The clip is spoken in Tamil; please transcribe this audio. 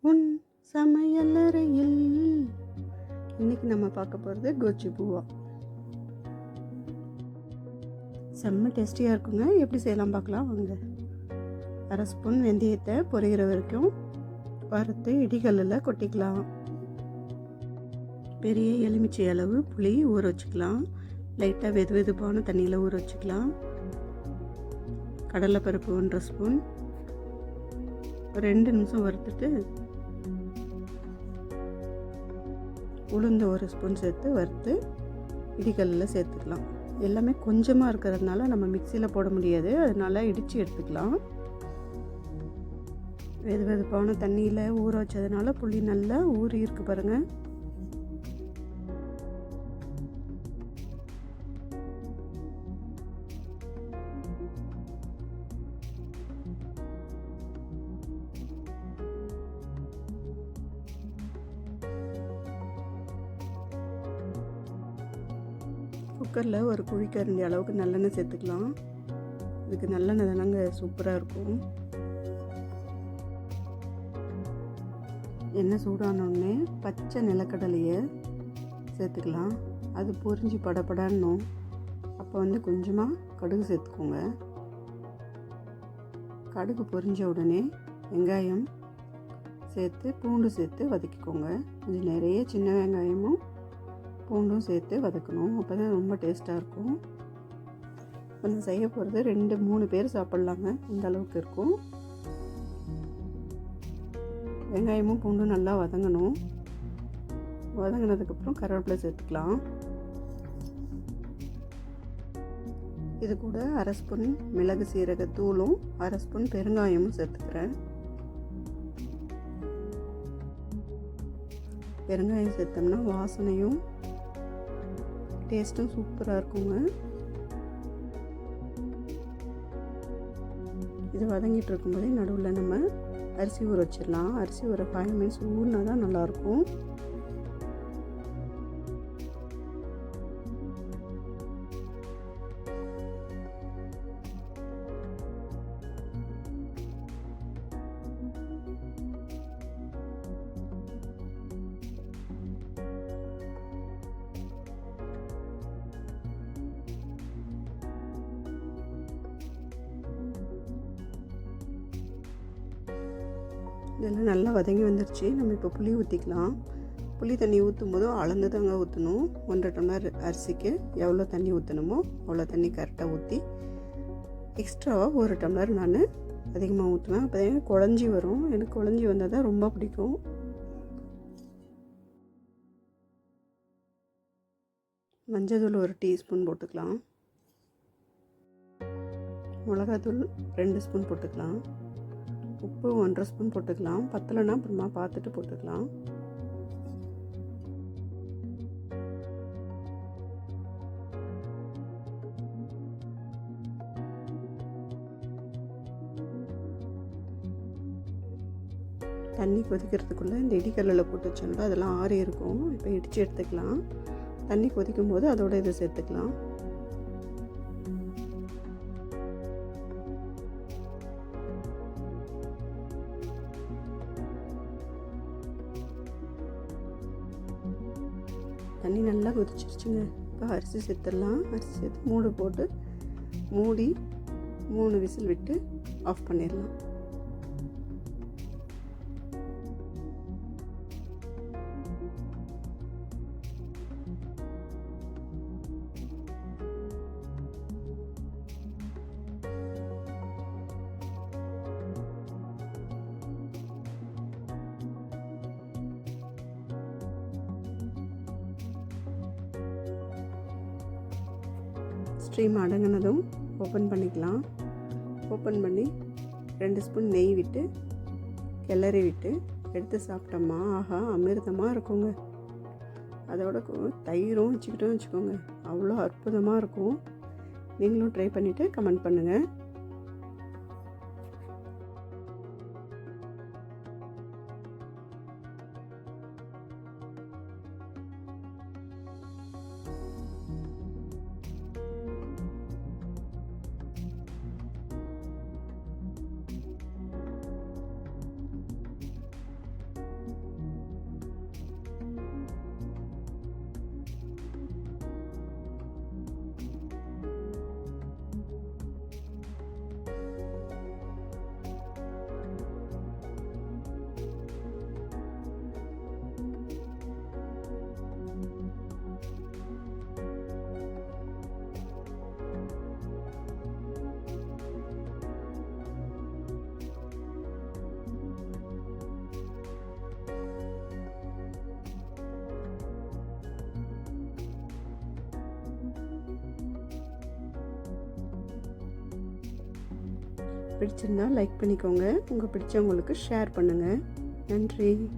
உன் சமையலறையில் இன்னைக்கு நம்ம பார்க்க போகிறது கோச்சி பூவா. செம்ம டேஸ்டியாக இருக்குங்க. எப்படி செய்யலாம் பார்க்கலாம் வாங்க. அரை ஸ்பூன் வெந்தயத்தை பொரிகிற வரைக்கும் வறுத்து இடிகல்லில் கொட்டிக்கலாம். பெரிய எலுமிச்சை அளவு புளி ஊற வச்சுக்கலாம். லைட்டாக வெது வெதுப்பான தண்ணியில் ஊற வச்சுக்கலாம். கடலைப்பருப்பு ஒன்றரை ஸ்பூன். ரெண்டு நிமிஷம் வறுத்துட்டு உளுந்து ஒரு ஸ்பூன் சேர்த்து வறுத்து இடிக்கல்லில் சேர்த்துக்கலாம். எல்லாமே கொஞ்சமாக இருக்கிறதுனால நம்ம மிக்சியில் போட முடியாது. அதனால இடித்து எடுத்துக்கலாம். வெது வெதுப்பான தண்ணியில் ஊற வச்சதுனால புளி நல்லா ஊறி இருக்கு பாருங்கள் குக்கரில் ஒரு குழிக்கரண்டி அளவுக்கு நல்லெண்ணெய் சேர்த்துக்கலாம். இதுக்கு நல்லெண்ணெய் தானங்க சூப்பராக இருக்கும். எண்ணெய் சூடானோடனே பச்சை நிலக்கடலையை சேர்த்துக்கலாம். அது பொரிஞ்சு படப்படணும் அப்போ வந்து கொஞ்சமாக கடுகு சேர்த்துக்கோங்க. கடுகு பொரிஞ்ச உடனே வெங்காயம் சேர்த்து பூண்டு சேர்த்து வதக்கிக்கோங்க. கொஞ்சம் நிறைய சின்ன வெங்காயமும் பூண்டும் சேர்த்து வதக்கணும். அப்போ தான் ரொம்ப டேஸ்ட்டாக இருக்கும். இப்போ நான் செய்ய போகிறது ரெண்டு மூணு பேர் சாப்பிட்லாங்க. இந்த அளவுக்கு இருக்கும். வெங்காயமும் பூண்டும் நல்லா வதங்கணும். வதங்கினதுக்கப்புறம் கருவேப்பிலை சேர்த்துக்கலாம். இது கூட அரை ஸ்பூன் மிளகு சீரக தூளும் அரை ஸ்பூன் பெருங்காயமும் சேர்த்துக்கிறேன். பெருங்காயம் சேர்த்தோம்னா வாசனையும் டேஸ்ட்டும் சூப்பராக இருக்குங்க. இது வதங்கிட்டு இருக்கும்போதே நடுவில் நம்ம அரிசி ஊற வச்சிடலாம். அரிசி ஒரு ஃபைவ் மினிட்ஸ் ஊறினா தான் நல்லாயிருக்கும். இதெல்லாம் நல்லா வதங்கி வந்துருச்சு. நம்ம இப்போ புளி ஊற்றிக்கலாம் புளி தண்ணி ஊற்றும் போதும் அளந்து தாங்க ஊற்றணும் ஒன்றரை டம்ளர் அரிசிக்கு எவ்வளோ தண்ணி ஊற்றணுமோ அவ்வளோ தண்ணி கரெக்டாக ஊற்றி எக்ஸ்ட்ராவாக ஒரு டம்ளர் நான் அதிகமாக ஊற்றுவேன் அப்போ தான் குழஞ்சி வரும். எனக்கு குழஞ்சி வந்தால் தான் ரொம்ப பிடிக்கும். மஞ்சள் ஒரு டீஸ்பூன் போட்டுக்கலாம். மிளகாத்தூள் ரெண்டு ஸ்பூன் போட்டுக்கலாம். உப்பு ஒன்றரை ஸ்பூன் போட்டுக்கலாம். பத்தலைன்னா அப்புறமா பார்த்துட்டு போட்டுக்கலாம். தண்ணி கொதிக்கிறதுக்குள்ளே இந்த இடிக்கல்லில் போட்டு வச்சோம்னா அதெல்லாம் ஆறி இருக்கும். இப்போ இடித்து எடுத்துக்கலாம். தண்ணி கொதிக்கும் போது அதோட இதை சேர்த்துக்கலாம். தண்ணி நல்லா கொதிச்சிருச்சுங்க. இப்போ அரிசி சேர்த்துடலாம். அரிசி சேர்த்து மூடு போட்டு மூடி மூணு விசில் விட்டு ஆஃப் பண்ணிடலாம். ஸ்ட்ரீம் அடங்கினதும் ஓப்பன் பண்ணிக்கலாம். ஓப்பன் பண்ணி ரெண்டு ஸ்பூன் நெய் விட்டு கிளறி விட்டு எடுத்து சாப்பிட்டோமா? ஆஹா அமிர்தமாக இருக்குங்க. அதோட தயிரும் வச்சுக்கிட்டோம் வச்சுக்கோங்க. அவ்வளோ அற்புதமாக இருக்கும். நீங்களும் ட்ரை பண்ணிவிட்டு கமெண்ட் பண்ணுங்கள் பிடிச்சிருந்தா லைக் பண்ணிக்கோங்க. உங்கள் பிடிச்சவங்களுக்கு ஷேர் பண்ணுங்கள் நன்றி.